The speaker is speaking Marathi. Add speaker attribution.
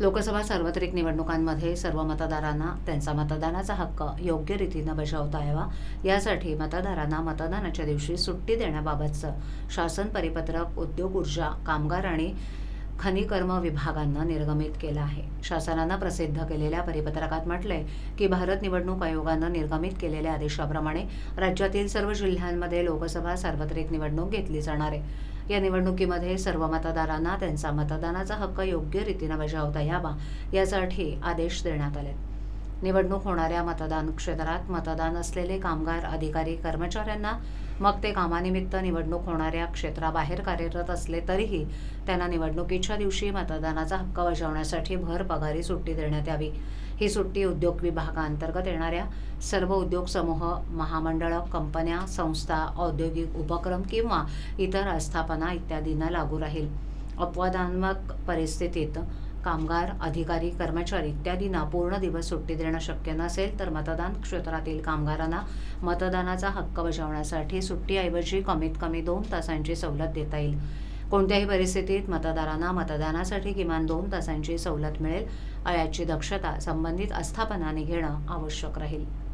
Speaker 1: लोकसभा सार्वत्रिक निवडणुकांमध्ये सर्व मतदारांना त्यांचा मतदानाचा हक्क योग्य रीतीनं बजावता यावा. यासाठी मतदारांना मतदानाच्या दिवशी सुट्टी देण्याबाबतचं शासन परिपत्रक उद्योग ऊर्जा कामगार आणि खनिकर्म विभागांना निर्गमित केलं आहे. शासनानं प्रसिद्ध केलेल्या परिपत्रकात म्हटलंय की भारत निवडणूक आयोगानं निर्गमित केलेल्या आदेशाप्रमाणे राज्यातील सर्व जिल्ह्यांमध्ये लोकसभा सार्वत्रिक निवडणूक घेतली जाणार आहे. या निवडणुकीमध्ये सर्व मतदारांना त्यांचा मतदानाचा हक्क योग्य रीतीनं बजावता यावा यासाठी आदेश देण्यात आले निवडणूक होणाऱ्या मतदान क्षेत्रात मतदान असलेले कामगार अधिकारी कर्मचाऱ्यांना मग ते कामानिमित्त निवडणूक होणाऱ्या क्षेत्राबाहेर कार्यरत असले तरीही त्यांना निवडणुकीच्या दिवशी मतदानाचा हक्क बजावण्यासाठी भर पगारी सुट्टी देण्यात यावी. ही सुट्टी उद्योग विभागाअंतर्गत येणाऱ्या सर्व उद्योग समूह महामंडळं कंपन्या संस्था औद्योगिक उपक्रम किंवा इतर आस्थापना इत्यादींना लागू राहील. अपवादात्मक परिस्थितीत कामगार अधिकारी कर्मचारी इत्यादींना पूर्ण दिवस सुट्टी देणं शक्य नसेल तर मतदान क्षेत्रातील कामगारांना मतदानाचा हक्क बजावण्यासाठी सुट्टीऐवजी कमीत कमी दोन तासांची सवलत देता येईल. कोणत्याही परिस्थितीत मतदारांना मतदानासाठी किमान दोन तासांची सवलत मिळेल. याची दक्षता संबंधित आस्थापनाने घेणं आवश्यक राहील.